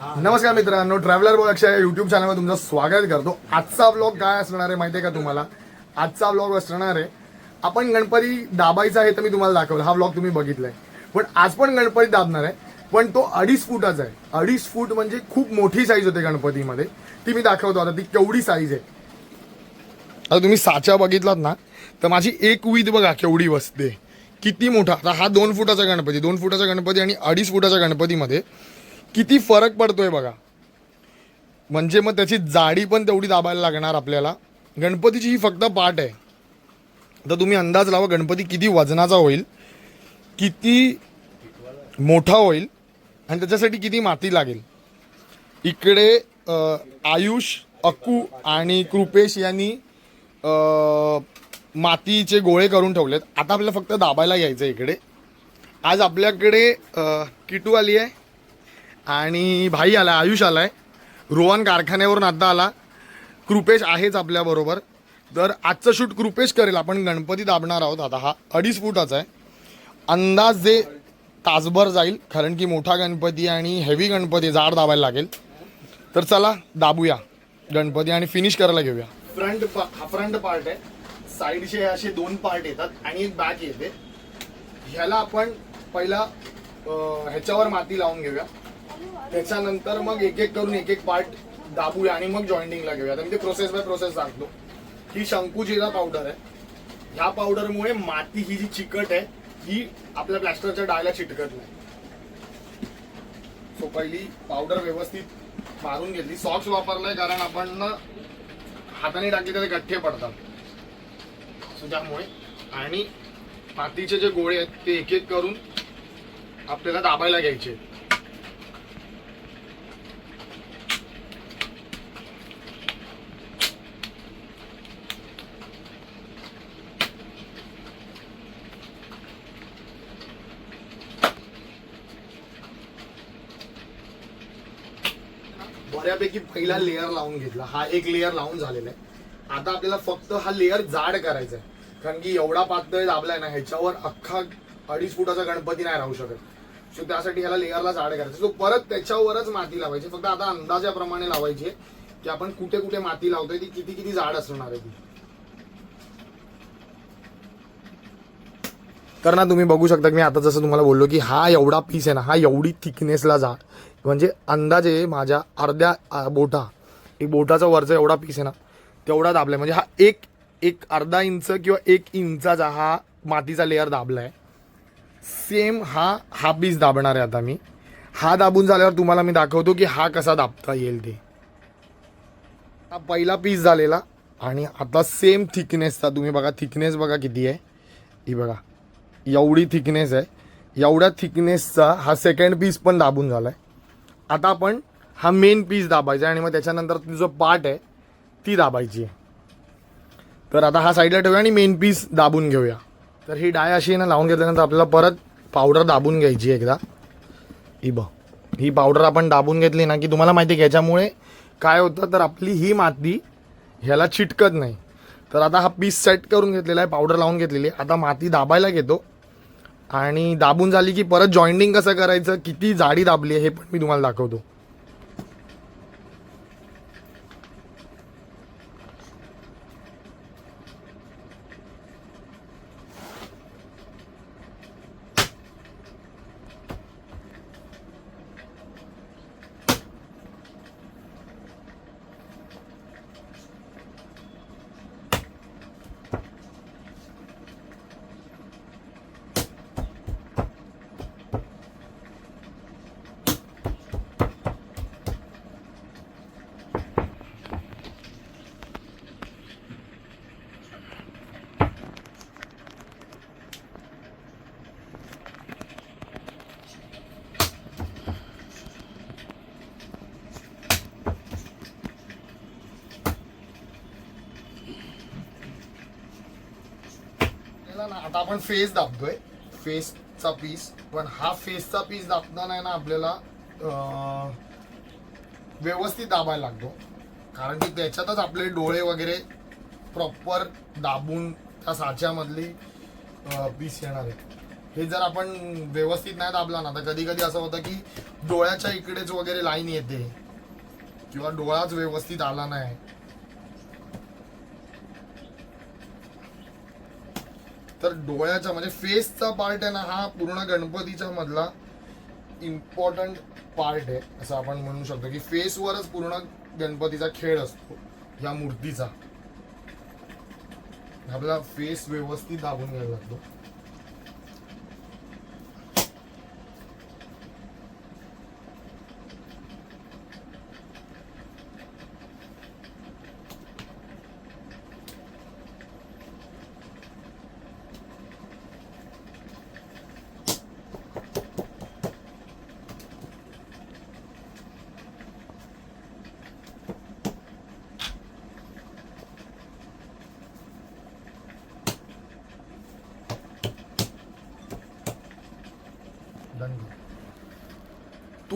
नमस्कार मित्रांनो ट्रॅव्हलर बोलक्षा या युट्यूब चॅनलवर तुमचं स्वागत करतो. आजचा ब्लॉग काय असणार आहे माहिती आहे का तुम्हाला? आजचा ब्लॉग असणार आहे आपण गणपती दाबायचा आहे तर मी तुम्हाला दाखवलं. हा ब्लॉग तुम्ही बघितलाय. पण आज पण गणपती दाबणार आहे पण तो अडीच फुटाचा आहे. अडीच फूट म्हणजे खूप मोठी साईज होते गणपतीमध्ये. ती मी दाखवतो आता ती केवढी साईज आहे. आता तुम्ही साचा बघितलात ना तर माझी एक वीध बघा केवढी बसते किती मोठा. आता हा दोन फुटाचा गणपती दोन फुटाचा गणपती आणि अडीच फुटाच्या गणपतीमध्ये किती फरक पडतोय बघा. म्हणजे मग त्याची जाडी पण तेवढी दाबायला लागणार आपल्याला. गणपतीची ही फक्त पाठ आहे. तर तुम्ही अंदाज लावा गणपती किती वजनाचा होईल किती मोठा होईल आणि त्याच्यासाठी किती माती लागेल. इकडे आयुष अक्कू आणि कृपेश यांनी मातीचे गोळे करून ठेवलेत. आता आपल्याला फक्त दाबायला यायचं इकडे. आज आपल्याकडे किटू आली आहे. आणि भाई आला आयुष आलाय. रोहन कारखान्यावरून आता आला. कृपेश आहेच आपल्याबरोबर तर आजचं शूट कृपेश करेल. आपण गणपती दाबणार आहोत. आता हा अडीच फुटाचा आहे. अंदाजे तासभर जाईल कारण की मोठा गणपती आणि हेवी गणपती जाड दाबायला लागेल. तर चला दाबूया. गणपती आणि फिनिश करायला घेऊया. फ्रंट हा फ्रंट पार्ट आहे. साईडचे असे दोन पार्ट येतात आणि एक बॅक येते. ह्याला आपण पहिला ह्याच्यावर माती लावून घेऊया. त्याच्यानंतर मग एक एक करून एक एक पार्ट दाबूया आणि मग जॉईंटिंगला घेऊया. आता मी ते प्रोसेस बाय प्रोसेस सांगतो. ही शंकुजीला पावडर आहे. ह्या पावडरमुळे माती ही जी चिकट आहे ही आपल्या प्लॅस्टरच्या डायला चिटकत नाही. सो पहिली पावडर व्यवस्थित मारून घेतली. सॉक्स वापरलाय कारण आपण हाताने टाकले तर गठ्ठे पडतात. सो त्यामुळे. आणि मातीचे जे गोळे आहेत ते एक एक करून आपल्याला दाबायला घ्यायचे. बऱ्यापैकी पहिला लेअर लावून घेतला. हा एक लेअर लावून झालेला आहे. आता आपल्याला फक्त हा लेअर जाड करायचा आहे. कारण की एवढा पातळ दाबलाय ना ह्याच्यावर अख्खा अडीच फुटाचा गणपती नाही राहू शकत. सो त्यासाठी ह्याला लेअरला जाड करायचं. सो परत त्याच्यावरच माती लावायची. फक्त आता अंदाजाप्रमाणे लावायची की आपण कुठे कुठे माती लावतोय ती किती किती जाड असणार आहे ती. तर ना तुम्ही बघू शकता. की मी आता जसं तुम्हाला बोललो की हा एवढा पीस आहे ना हा एवढी थिकनेसला जा. म्हणजे अंदाजे माझ्या अर्ध्या बोटा एक बोटाचा वरचा एवढा पीस आहे ना तेवढा दाबलाय. म्हणजे हा एक एक अर्धा इंच किंवा एक इंचाचा हा मातीचा लेअर आहे सेम हा हा पीस दाबणार आहे आता मी. हा दाबून झाल्यावर तुम्हाला मी दाखवतो की हा कसा दाबता येईल ते. हा पहिला पीस झालेला आणि आता सेम थिकनेसचा तुम्ही बघा थिकनेस बघा किती आहे. ही बघा. एवढी थिकनेस आहे. एवढ्या थिकनेसचा हा सेकंड पीस पण दाबून झाला आहे आता आपण हा मेन पीस दाबायचा आणि मग त्याच्यानंतर ती जो पार्ट आहे ती दाबायची आहे. तर आता हा साईडला ठेवूया आणि मेन पीस दाबून घेऊया. तर ही डाय अशी आहे ना लावून घेतल्यानंतर आपल्याला परत पावडर दाबून घ्यायची आहे एकदा. ही बघ ही पावडर आपण दाबून घेतली ना की तुम्हाला माहिती आहे की याच्यामुळे काय होतं तर आपली ही माती ह्याला चिटकत नाही. तर आता हा पीस सेट करून घेतलेला आहे पावडर लावून घेतलेली आहे. आता माती दाबायला घेतो. आणि दाबून झाली की परत जॉईंटिंग कसं करायचं? किती जाडी दाबली आहे हे पण मी तुम्हाला दाखवतो आपल्याला ना आता आपण फेस दाबतोय. फेसचा पीस पण हा फेसचा पीस दाबताना आहे ना आपल्याला व्यवस्थित दाबायला लागतो. कारण की त्याच्यातच आपले डोळे वगैरे प्रॉपर दाबून त्या साच्यामधली पीस येणार आहे. हे जर आपण व्यवस्थित नाही दाबला ना तर कधी कधी असं होतं की डोळ्याच्या इकडेच वगैरे लाईन येते. किंवा डोळाच व्यवस्थित आला नाही. तर डोळ्याचा म्हणजे फेसचा पार्ट आहे ना हा पूर्ण गणपतीच्या मधला इम्पॉर्टंट पार्ट आहे. असं आपण म्हणू शकतो की फेसवरच पूर्ण गणपतीचा खेळ असतो या मूर्तीचा. आपला फेस व्यवस्थित दाबून घ्यायला लागतो.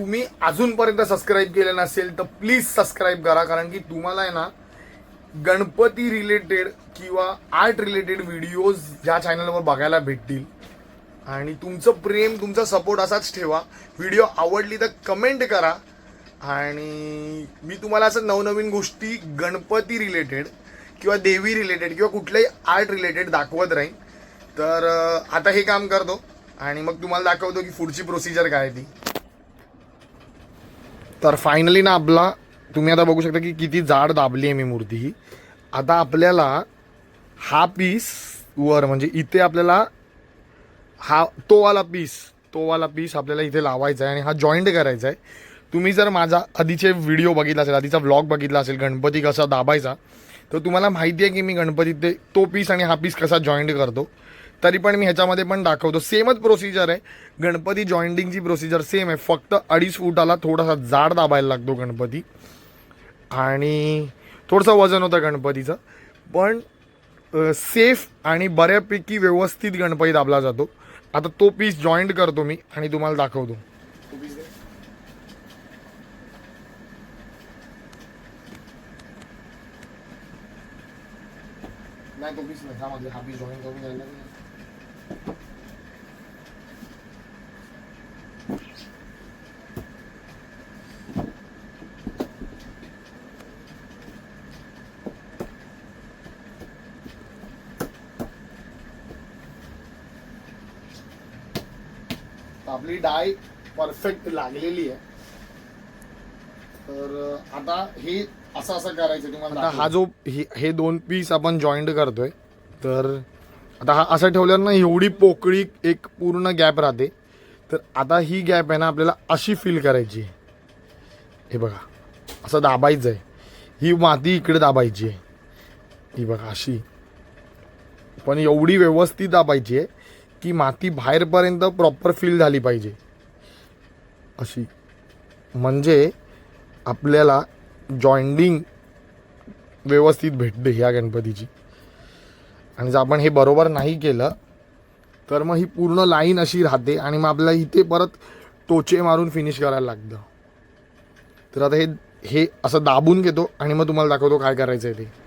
तुम्ही अजूनपर्यंत सबस्क्राईब केलं नसेल तर प्लीज सबस्क्राईब करा कारण की तुम्हाला आहे ना गणपती रिलेटेड किंवा आर्ट रिलेटेड व्हिडिओज ज्या चॅनलवर बघायला भेटतील. आणि तुमचं प्रेम तुमचा सपोर्ट असाच ठेवा. व्हिडिओ आवडली तर कमेंट करा. आणि मी तुम्हाला असं नवनवीन गोष्टी गणपती रिलेटेड किंवा देवी रिलेटेड किंवा कुठल्याही आर्ट रिलेटेड दाखवत राहीन. तर आता हे काम करतो. आणि मग तुम्हाला दाखवतो की पुढची प्रोसिजर काय आहे ती. तर फायनली ना आपला तुम्ही आता बघू शकता की किती जाड दाबली आहे मी मूर्ती ही. आता आपल्याला हा पीस वर म्हणजे इथे आपल्याला हा तोवाला पीस तोवाला पीस आपल्याला इथे लावायचा आहे आणि हा जॉईंट करायचा आहे. तुम्ही जर माझा आधीचे व्हिडिओ बघितला असेल आधीचा व्लॉग बघितला असेल गणपती कसा दाबायचा तर तुम्हाला माहिती आहे की मी गणपतीत ते तो पीस आणि हा पीस कसा जॉईंट करतो. तरी पण मी ह्याच्यामध्ये पण दाखवतो सेमच प्रोसिजर आहे गणपती जॉईंटिंगची प्रोसिजर सेम आहे फक्त अडीच फुटाला थोडासा जाड दाबायला लागतो गणपती आणि थोडंसं वजन होतं गणपतीचं पण सेफ आणि बऱ्यापैकी व्यवस्थित गणपती दाबला जातो आता तो पीस जॉईंट करतो मी आणि तुम्हाला दाखवतो नाही तो पीस नाही हा पीस जॉईंट करून डाय परफेक्ट लागलेली आहे. तर आता हे असं असं करायचं तुम्हाला हा जो हे हे दोन पीस आपण जॉईंट करतोय तर आता हा असं ठेवल्यावर ना एवढी पोकळी एक पूर्ण गॅप राहते. तर आता ही गॅप आहे ना आपल्याला अशी फील करायची. आहे हे बघा असं दाबायचं आहे ही माती इकडे दाबायची आहे. ही बघा अशी. पण एवढी व्यवस्थित दाबायची आहे. की माती बाहेरपर्यंत प्रॉपर फील झाली पाहिजे. अशी. म्हणजे आपल्याला जॉइंडिंग व्यवस्थित भेटते ह्या गणपतीची. आणि जर आपण हे बरोबर नाही केलं तर मग ही पूर्ण लाईन अशी राहते आणि मग आपल्याला इथे परत टोचे मारून फिनिश करायला लागतं. तर आता हे हे असं दाबून घेतो आणि मग तुम्हाला दाखवतो काय करायचं आहे ते.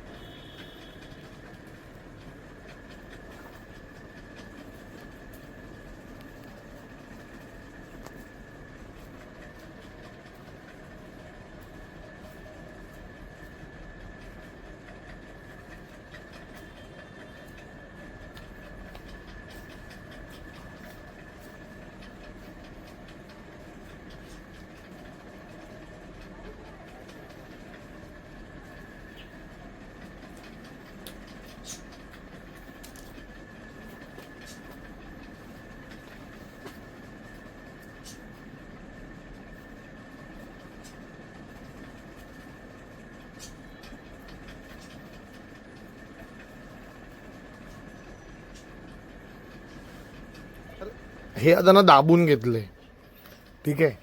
हे आता ना दाबून आहे ठीक आहे?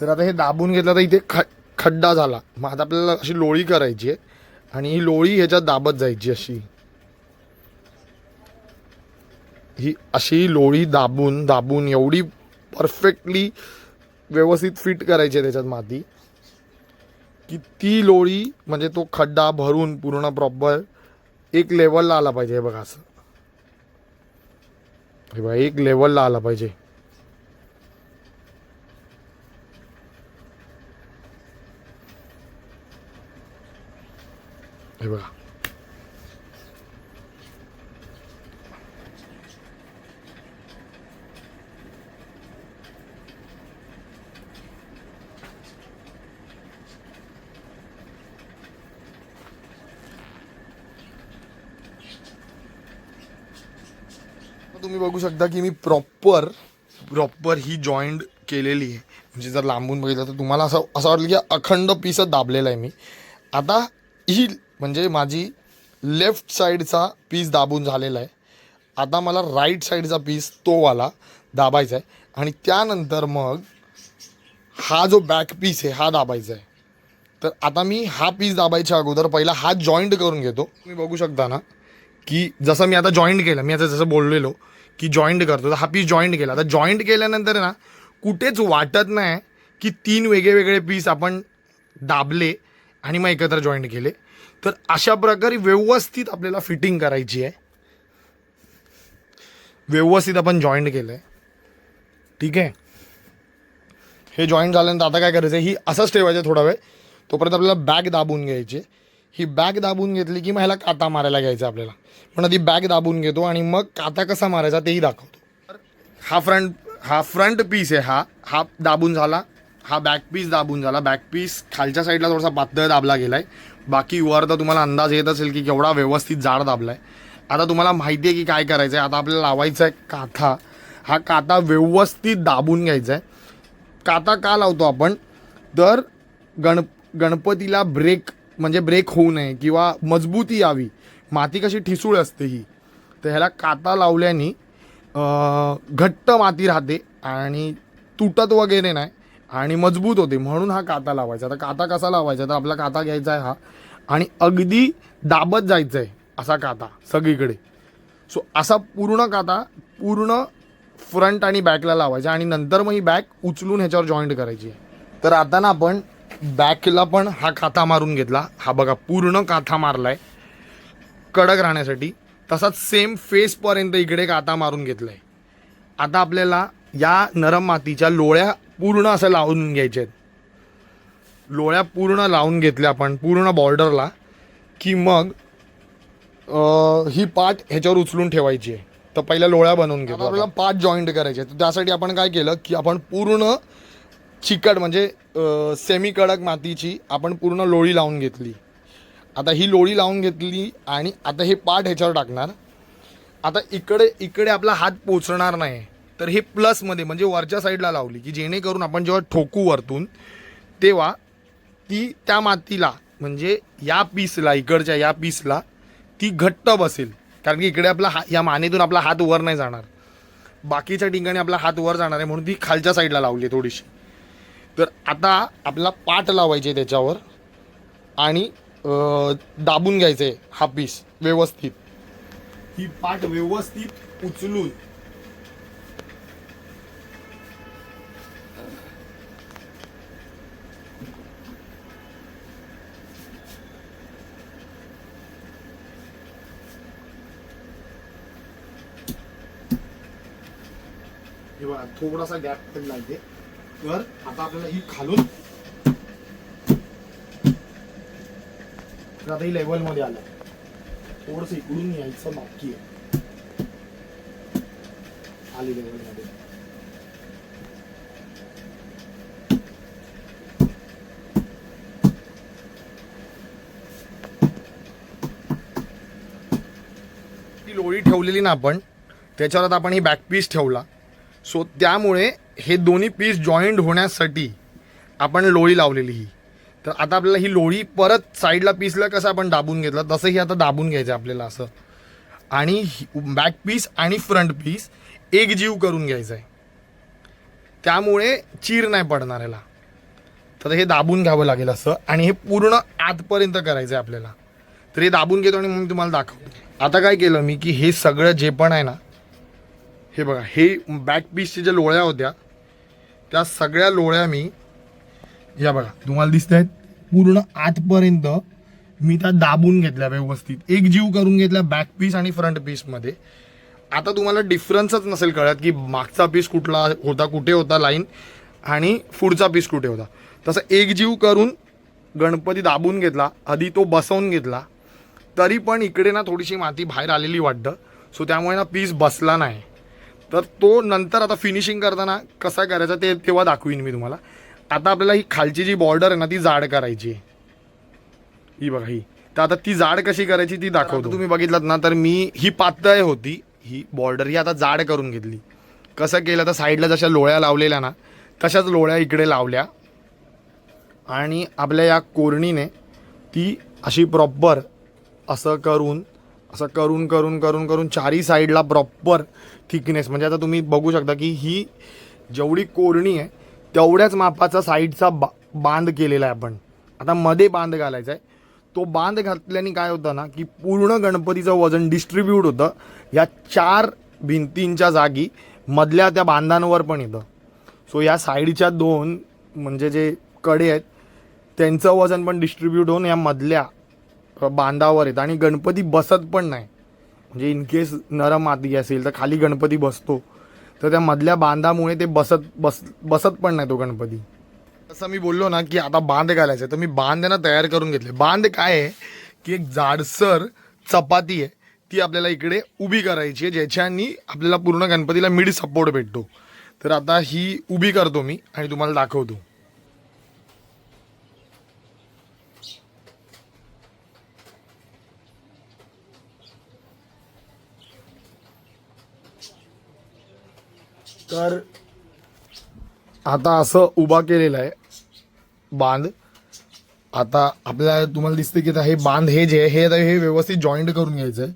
तर आता हे दाबून घेतलं तर इथे ख खड्डा झाला. मग आता आपल्याला अशी लोळी करायची आहे आणि ही लोळी ह्याच्यात दाबत जायची अशी. ही अशी लोळी दाबून दाबून एवढी परफेक्टली व्यवस्थित फिट करायची आहे त्याच्यात माती. की ती लोळी म्हणजे तो खड्डा भरून पूर्ण प्रॉपर एक लेवलला आला पाहिजे बघा असं. हे बघा एक लेवलला आला पाहिजे. हे बघा. तुम्ही बघू शकता की मी प्रॉपर प्रॉपर ही जॉईंट केलेली आहे. म्हणजे जर लांबून बघितलं तर तुम्हाला असं असं वाटलं की अखंड पीसच दाबलेला आहे मी. आता ही म्हणजे माझी लेफ्ट साईडचा पीस दाबून झालेला आहे. आता मला राईट साईडचा पीस तोवाला दाबायचा आहे. आणि त्यानंतर मग हा जो बॅक पीस आहे हा दाबायचा आहे. तर आता मी हा पीस दाबायच्या अगोदर पहिला हा जॉईंट करून घेतो. तुम्ही बघू शकता ना की जसं मी आता जॉईंट केलं मी आता जसं बोललेलो की जॉईंट करतो. तर हा पीस जॉईंट केला. आता जॉईंट केल्यानंतर ना कुठेच वाटत नाही की तीन वेगळे वेगळे पीस आपण दाबले आणि मग एकत्र जॉईंट केले. तर अशा प्रकारे व्यवस्थित आपल्याला फिटिंग करायची आहे. व्यवस्थित आपण जॉईंट केलं आहे ठीक आहे? हे जॉईंट झाल्यानंतर आता काय करायचं ही असंच ठेवायचं थोडा वेळ. तोपर्यंत आपल्याला बॅग दाबून घ्यायची ही बॅग दाबून घेतली की मग ह्याला काता मारायला घ्यायचा आपल्याला. पण आधी बॅग दाबून घेतो आणि मग काता कसा मारायचा तेही दाखवतो. हा फ्रंट हा फ्रंट पीस आहे हा. हा दाबून झाला. हा बॅक पीस दाबून झाला. बॅक पीस खालच्या साईडला थोडासा पातळ दाबला गेला आहे बाकी वर तर तुम्हाला अंदाज येत असेल की केवढा व्यवस्थित जाड दाबला आहे आता तुम्हाला माहिती आहे की काय करायचं आहे आता आपल्याला लावायचा आहे काथा. हा काता व्यवस्थित दाबून घ्यायचा आहे काता का लावतो आपण? तर गण गणपतीला ब्रेक म्हणजे ब्रेक होऊ नये किंवा मजबूती यावी. माती कशी ठिसूळ असते ही. तर ह्याला काता लावल्याने घट्ट माती राहते आणि तुटत वगैरे नाही आणि मजबूत होते. म्हणून हा काता लावायचा. आता काता कसा लावायचा? तर आपला काता घ्यायचा आहे हा. आणि अगदी दाबत जायचं आहे असा काता सगळीकडे. सो असा पूर्ण काता पूर्ण फ्रंट आणि बॅकला लावायचा आणि नंतर मग ही बॅक उचलून ह्याच्यावर जॉईंट करायची आहे. तर आता ना आपण बॅकला पण हा काथा मारून घेतला. हा बघा पूर्ण काथा मारलाय. कडक राहण्यासाठी. तसाच सेम फेसपर्यंत इकडे काता मारून घेतलाय. आता आपल्याला या नरम मातीच्या लोळ्या पूर्ण असं लावून घ्यायच्या आहेत. लोळ्या पूर्ण लावून घेतल्या आपण पूर्ण बॉर्डरला की मग ही पाट ह्याच्यावर उचलून ठेवायची आहे. तर पहिल्या लोळ्या बनवून घेतो आपल्याला पाट जॉईंट करायचे तर त्यासाठी आपण काय केलं की आपण पूर्ण चिकट म्हणजे सेमी कडक मातीची आपण पूर्ण लोळी लावून घेतली. आता ही लोळी लावून घेतली आणि आता हे पाट ह्याच्यावर टाकणार. आता इकडे इकडे आपला हात पोचणार नाही. तर हे प्लसमध्ये म्हणजे वरच्या साईडला लावली की जेणेकरून आपण जेव्हा ठोकू वरतून तेव्हा ती त्या मातीला म्हणजे या पीसला इकडच्या या पीसला ती घट्ट बसेल. कारण की इकडे आपला हा या मानेतून आपला हात वर नाही जाणार. बाकीच्या ठिकाणी आपला हात वर जाणार आहे म्हणून ती खालच्या साईडला लावली आहे थोडीशी. तर आता आपला पाट लावायचे त्याच्यावर आणि दाबून घ्यायचे हा पीस व्यवस्थित. ही पाट व्यवस्थित उचलून. थोडासा गॅप पण लागते तर आता आपल्याला ही खालून. तर आता ही लेवलमध्ये आलं. थोडस इकडून यायचं बाकी आहे. आली लेवलमध्ये. ती लोळी ठेवलेली ना आपण त्याच्यावर आता आपण ही बॅक पीस ठेवला. सो त्यामुळे हे दोन्ही पीस जॉईंट होण्यासाठी आपण लोळी लावलेली ही. तर आता आपल्याला ही लोळी परत साईडला पीसला कसं आपण दाबून घेतलं? तसंही आता दाबून घ्यायचं आपल्याला असं. आणि बॅक पीस आणि फ्रंट पीस एक जीव करून घ्यायचं आहे त्यामुळे चीर नाही पडणार याला तर हे दाबून घ्यावं लागेल असं. आणि हे पूर्ण आतपर्यंत करायचं आहे आपल्याला. तर हे दाबून घेतो आणि मग मी तुम्हाला दाखवतो. आता काय केलं मी की हे सगळं जे पण आहे ना हे बघा हे बॅक पीसच्या ज्या लोळ्या होत्या त्या सगळ्या लोळ्या मी या बघा तुम्हाला दिसत आहेत पूर्ण आतपर्यंत मी त्या दाबून घेतल्या व्यवस्थित. एक जीव करून घेतल्या बॅक पीस आणि फ्रंट पीसमध्ये आता तुम्हाला डिफरन्सच नसेल कळत की मागचा पीस कुठला होता कुठे होता लाईन आणि पुढचा पीस कुठे होता. तसं एक जीव करून गणपती दाबून घेतला आधी तो बसवून घेतला तरी पण इकडे ना थोडीशी माती बाहेर आलेली वाटतं. सो त्यामुळे ना पीस बसला नाही. तर तो नंतर आता फिनिशिंग करताना कसा करायचा ते तेव्हा दाखवीन मी तुम्हाला. आता आपल्याला ही खालची जी बॉर्डर आहे ना ती जाड करायची आहे. ही बघा ही. तर आता ती जाड कशी करायची ती दाखवतो. तुम्ही बघितलात ना तर मी ही पातळ होती ही बॉर्डर ही आता जाड करून घेतली. कसं केलं तर साईडला जशा लोळ्या लावलेल्या ना तशाच लोळ्या इकडे लावल्या. आणि आपल्या या कोरणीने ती अशी प्रॉपर असं करून असं करून करून करून करून चारही साईडला प्रॉपर थिकनेस म्हणजे आता तुम्ही बघू शकता की ही जेवढी कोरणी आहे तेवढ्याच मापाचा साईडचा बा बांध केलेला आहे आपण. आता मध्ये बांध घालायचा आहे. तो बांध घातल्याने काय होतं ना की पूर्ण गणपतीचं वजन डिस्ट्रीब्यूट होतं. या चार भिंतींच्या जागी मधल्या त्या बांधांवर पण येतं. सो या साईडच्या दोन म्हणजे जे कडे आहेत त्यांचं वजन पण डिस्ट्रीब्यूट होऊन या मधल्या बांधावर येतं. आणि गणपती बसत पण नाही. म्हणजे इन केस नरम माती असेल तर खाली गणपती बसतो. तर त्या मधल्या बांधामुळे ते बसत बस बसत पण नाही तो गणपती. तसं मी बोललो ना की आता बांध घालायचं तर मी बांध ना तयार करून घेतले. बांध काय आहे? की एक जाडसर चपाती आहे. ती आपल्याला इकडे उभी करायची आहे ज्याच्यानी आपल्याला पूर्ण गणपतीला मिड सपोर्ट भेटतो. तर आता ही उभी करतो मी आणि तुम्हाला दाखवतो. तर आता असं उभा केलेला आहे. बांध. आता आपल्याला तुम्हाला दिसते की हे बांध हे जे आहे हे आता हे व्यवस्थित जॉईंट करून घ्यायचं आहे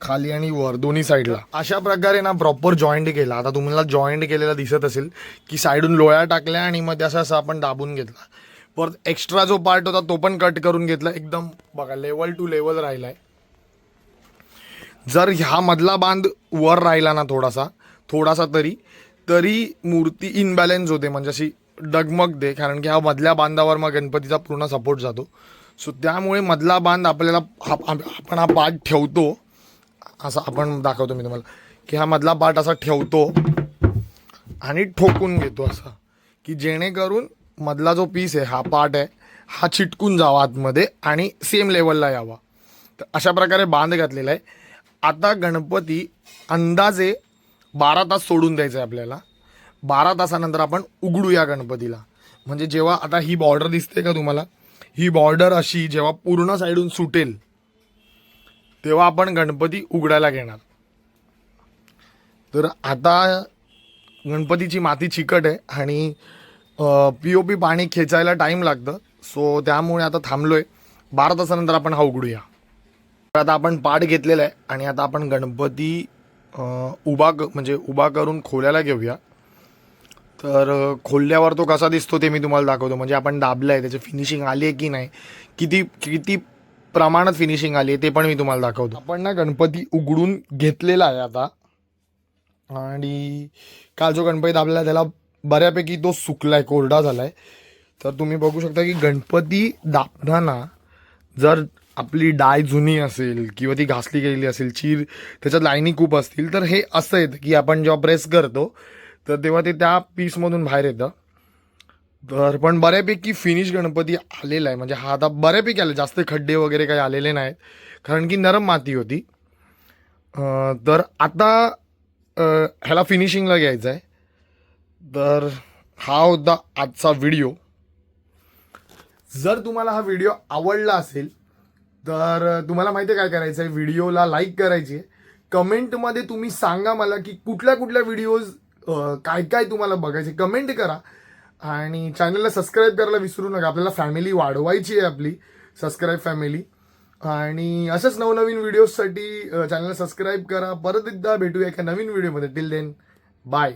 खाली आणि वर दोन्ही साईडला अशा प्रकारे ना प्रॉपर जॉईंट केला. आता तुम्हाला जॉईंट केलेला दिसत असेल की साईडून लोळ्या टाकल्या आणि मग असं असं आपण दाबून घेतला. परत एक्स्ट्रा जो पार्ट होता तो पण कट करून घेतला. एकदम बघा लेवल टू लेवल राहिलाय. जर ह्या मधला बांध वर राहिला ना थोडासा थोडासा तरी तरी मूर्ती इनबॅलेन्स होते म्हणजे अशी डगमगते कारण की हा मधल्या बांधावर मग गणपतीचा पूर्ण सपोर्ट जातो. सो त्यामुळे मधला बांध आपल्याला हा आपण हा पार्ट ठेवतो. असा आपण दाखवतो मी तुम्हाला की हा मधला पाठ असा ठेवतो आणि ठोकून घेतो असा की जेणेकरून मधला जो पीस आहे हा पार्ट आहे हा चिटकून जावा आतमध्ये आणि सेम लेवलला यावा. तर अशा प्रकारे बांध घातलेला आहे. आता गणपती अंदाजे बारा तास सोडून द्यायचं आहे आपल्याला. बारा तासानंतर आपण उघडूया गणपतीला. म्हणजे जेव्हा आता ही बॉर्डर दिसते का तुम्हाला? ही बॉर्डर अशी जेव्हा पूर्ण साईडून सुटेल तेव्हा आपण गणपती उघडायला घेणार. तर आता गणपतीची माती चिकट आहे आणि पी ओ पी पाणी खेचायला टाईम लागतं. सो त्यामुळे आता थांबलो आहे बारा तासानंतर आपण हा उघडूया. तर आता आपण पाठ घेतलेला आहे आणि आता आपण गणपती उभा क म्हणजे उभा करून खोल्याला घेऊया. तर खोलल्यावर तो कसा दिसतो ते मी तुम्हाला दाखवतो. म्हणजे आपण दाबलं आहे त्याची फिनिशिंग आली आहे की नाही किती किती प्रमाणात फिनिशिंग आली आहे ते पण मी तुम्हाला दाखवतो. आपण ना गणपती उघडून घेतलेला आहे आता. आणि काल जो गणपती दाबला त्याला बऱ्यापैकी तो सुकला आहे कोरडा झाला आहे तर तुम्ही बघू शकता की गणपती दाबताना जर आपली डाय जुनी असेल किंवा ती घासली गेलेली असेल चीर त्याच्यात लाईनी खूप असतील तर हे असं येतं की आपण जेव्हा प्रेस करतो तर तेव्हा ते त्या पीसमधून बाहेर येतं. तर पण बऱ्यापैकी फिनिश गणपती आलेला आहे. म्हणजे हा आता बऱ्यापैकी आले जास्त खड्डे वगैरे काही आलेले नाहीत. कारण की नरम माती होती. तर आता ह्याला फिनिशिंगला घ्यायचं आहे. तर हा होता आजचा व्हिडिओ जर तुम्हाला हा व्हिडिओ आवडला असेल तर तुम्हाला माहिती आहे काय करायचं आहे? व्हिडिओला लाईक करायची आहे. कमेंटमध्ये तुम्ही सांगा मला की कुठल्या कुठल्या व्हिडिओज काय काय तुम्हाला बघायचे कमेंट करा. आणि चॅनलला सबस्क्राईब करायला विसरू नका. आपल्याला फॅमिली वाढवायची आहे आपली. सबस्क्राईब फॅमिली आणि अशाच नवनवीन व्हिडिओजसाठी चॅनलला सबस्क्राईब करा. परत एकदा भेटूया एका नवीन व्हिडिओमध्ये टिल देन बाय